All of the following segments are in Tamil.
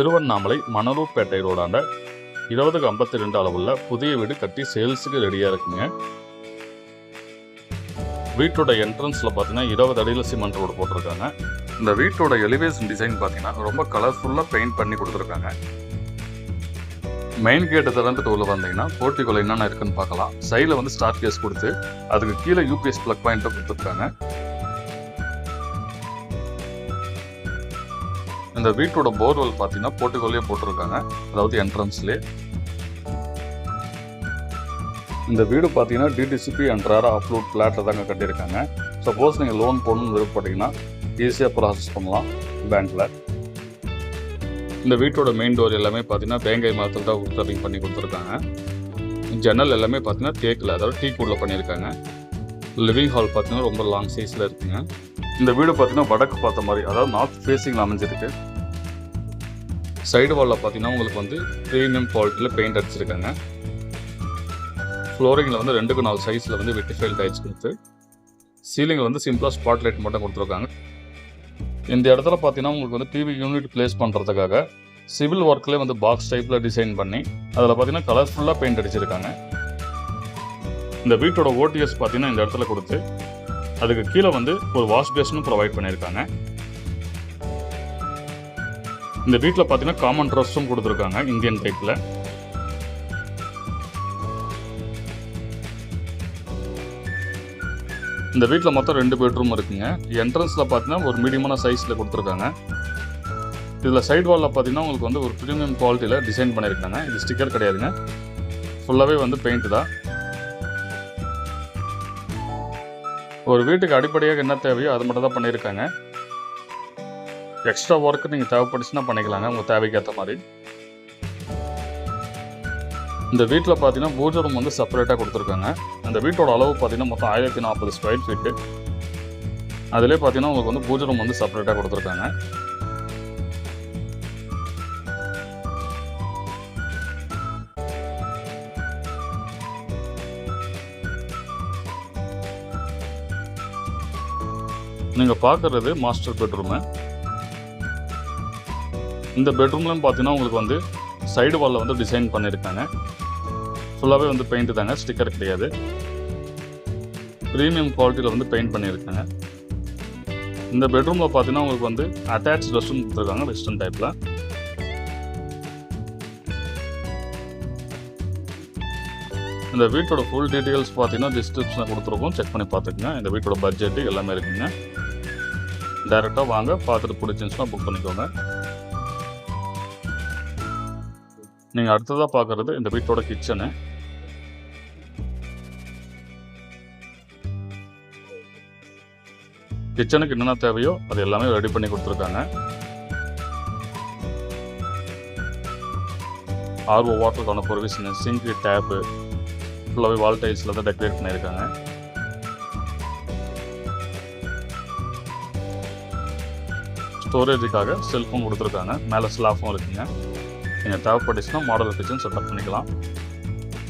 திருவண்ணாமலை மணலூர்பேட்டை ரோடாண்ட இருபதுக்கு ஐம்பத்தி ரெண்டு அளவுள்ள புதிய வீடு கட்டி சேல்ஸுக்கு ரெடியாக இருக்குங்க. வீட்டோட என்ட்ரன்ஸில் பார்த்தீங்கன்னா இருபது அடியில் சிமெண்ட் ரோடு போட்டிருக்காங்க. இந்த வீட்டோட எலிவேஷன் டிசைன் பார்த்தீங்கன்னா ரொம்ப கலர்ஃபுல்லாக பெயிண்ட் பண்ணி கொடுத்துருக்காங்க. மெயின் கேட்டை திறந்துட்டு உள்ள வந்தீங்கன்னா போர்ட்டிக்குள்ள என்னென்ன இருக்குன்னு பார்க்கலாம். சைடில் வந்து ஸ்டார் கேஸ் கொடுத்து அதுக்கு கீழே யூபிஎஸ் ப்ளக் பாயிண்ட்டை கொடுத்துருக்காங்க. இந்த வீட்டோட போர்வெல் பார்த்தீங்கன்னா போர்ட்டிக்கோலே போட்டிருக்காங்க. அதாவது என்ட்ரன்ஸ்லேயே இந்த வீடு பார்த்தீங்கன்னா டிடிசிபி அண்ட் ரேரா அப்லோட் ஃப்ளாட்டில் தாங்க கட்டியிருக்காங்க. சப்போஸ் நீங்கள் லோன் போடணும்னு விருப்பப்பட்டீங்கன்னா ஈஸியாக ப்ராசஸ் பண்ணலாம் பேங்க்கில் இந்த வீட்டோட மெயின் டோர் எல்லாமே பார்த்தீங்கன்னா தேங்காய் மரத்தில் தான் உத்தரிங் பண்ணி கொடுத்துருக்காங்க. ஜன்னல் எல்லாமே பார்த்தீங்கன்னா தேக்கில் அதாவது டீ கூடில் பண்ணியிருக்காங்க. லிவிங் ஹால் பார்த்தீங்கன்னா ரொம்ப லாங் சைஸில் இருக்குங்க. இந்த வீடு பார்த்தீங்கன்னா வடக்கு பார்த்த மாதிரி அதாவது நார்த் ஃபேஸிங்கில் அமைஞ்சிருக்கு. சைடு வாலில் பார்த்தீங்கன்னா உங்களுக்கு வந்து ப்ரீமியம் குவாலிட்டியில் பெயிண்ட் அடிச்சிருக்காங்க. ஃப்ளோரிங்கில் வந்து ரெண்டுக்கு நாலு சைஸில் வந்து வெட்டிஃபைல் டைல்ஸ் கொடுத்து சீலிங்கில் வந்து சிம்பிளாக ஸ்பாட் லைட் மட்டும் கொடுத்துருக்காங்க. இந்த இடத்துல பார்த்தீங்கன்னா உங்களுக்கு வந்து டிவி யூனிட் ப்ளேஸ் பண்ணுறதுக்காக சிவில் ஒர்க்லேயே வந்து பாக்ஸ் டைப்பில் டிசைன் பண்ணி அதில் பார்த்தீங்கன்னா கலர்ஃபுல்லாக பெயிண்ட் அடிச்சிருக்காங்க. இந்த வீட்டோட ஓடிஎஸ் பார்த்தீங்கன்னா இந்த இடத்துல கொடுத்து அதுக்கு கீழே வந்து ஒரு வாஷ் பேஷனும் ப்ரொவைட் பண்ணியிருக்காங்க. இந்த வீட்டில் பார்த்தீங்கன்னா காமன் ட்ரெஸ்ஸும் கொடுத்துருக்காங்க இந்தியன் டைப்பில் இந்த வீட்டில் மொத்தம் ரெண்டு பெட்ரூம் இருக்குங்க. என்ட்ரன்ஸில் பார்த்தீங்கன்னா ஒரு மீடியமான சைஸில் கொடுத்துருக்காங்க. இதில் சைடு வாலில் பார்த்தீங்கன்னா உங்களுக்கு வந்து ஒரு ப்ரீமியம் குவாலிட்டியில் டிசைன் பண்ணியிருக்காங்க. இது ஸ்டிக்கர் கிடையாதுங்க. ஃபுல்லாகவே வந்து பெயிண்ட் தான். ஒரு வீட்டுக்கு அடிப்படையாக என்ன தேவையோ அது மட்டும் தான் பண்ணியிருக்காங்க. எக்ஸ்ட்ரா ஒர்க் நீங்கள் தேவைப்பட்டுச்சுன்னா பண்ணிக்கலாங்க உங்கள் தேவைக்கேற்ற மாதிரி. இந்த வீட்டில் பார்த்தீங்கன்னா பூஜை ரூம் வந்து செப்பரேட்டாக கொடுத்துருக்காங்க. அந்த வீட்டோட அளவு பார்த்தீங்கன்னா மொத்தம் ஆயிரத்தி நாற்பது ஸ்கொயர் ஃபீட்டு அதிலே பார்த்தீங்கன்னா உங்களுக்கு வந்து பூஜை ரூம் வந்து செப்பரேட்டாக கொடுத்துருக்காங்க. நீங்கள் பார்க்குறது மாஸ்டர் பெட்ரூமு இந்த பெட்ரூம்லாம் பார்த்தீங்கன்னா உங்களுக்கு வந்து சைடு வாலில் வந்து டிசைன் பண்ணியிருக்காங்க ஃபுல்லாகவே வந்து பெயிண்ட் தாங்க ஸ்டிக்கர் கிடையாது. ப்ரீமியம் குவாலிட்டியில் வந்து பெயிண்ட் பண்ணியிருக்காங்க இந்த பெட்ரூமில் பார்த்தீங்கன்னா உங்களுக்கு வந்து அட்டாச் ரெஸ்ட் ரூம் கொடுத்துருக்காங்க வெஸ்டர்ன் டைப்பில் இந்த வீட்டோட ஃபுல் டீட்டெயில்ஸ் பார்த்தீங்கன்னா டிஸ்கிரிப்ஷனில் கொடுத்துருக்கோம். செக் பண்ணி பார்த்துக்குங்க இந்த வீட்டோட பட்ஜெட்டு எல்லாமே இருக்குங்க. டைரெக்டாக வாங்க பார்த்துட்டு பிடிச்சிருந்துச்சுன்னா புக் பண்ணிக்கோங்க. நீங்கள் அடுத்ததாக பார்க்குறது இந்த வீட்டோட கிச்சனு கிச்சனுக்கு என்னென்ன தேவையோ அது எல்லாமே ரெடி பண்ணி கொடுத்துருக்காங்க. ஆர்ஓ வாட்டருக்கான ப்ரொவிஷனு சிங்க்கு டேப்பு ஃபுல்லாகவே வால் டைல்ஸில் தான் டெக்கரேட் பண்ணியிருக்காங்க. ஸ்டோரேஜுக்காக செல்ஃபும் கொடுத்துருக்காங்க. மேலே ஸ்லாஃபும் இருக்குங்க. நீங்கள் தேவைப்பட்டுச்சுன்னா மாடல் கிச்சன் செட்டப் பண்ணிக்கலாம்.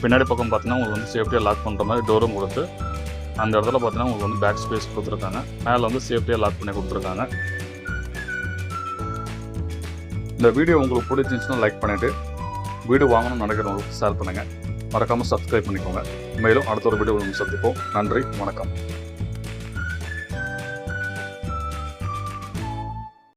பின்னாடி பக்கம் பார்த்தீங்கன்னா உங்களுக்கு வந்து சேஃப்டியாக லாக் பண்ணுற மாதிரி டோரும் கொடுத்து அந்த இடத்துல பார்த்தீங்கன்னா உங்களுக்கு வந்து பேக் ஸ்பேஸ் கொடுத்துருக்காங்க. மேலே வந்து சேஃப்டியாக லாக் பண்ணி கொடுத்துருக்காங்க. இந்த வீடியோ உங்களுக்கு பிடிச்சிருந்துச்சுன்னா லைக் பண்ணிவிட்டு வீடு வாங்கணும்னு நினைக்கிறவங்களுக்கு ஷேர் பண்ணுங்கள் மறக்காமல் சப்ஸ்கிரைப் பண்ணிக்கோங்க. மேலும் அடுத்த ஒரு வீடியோ சந்திப்போம். நன்றி வணக்கம்.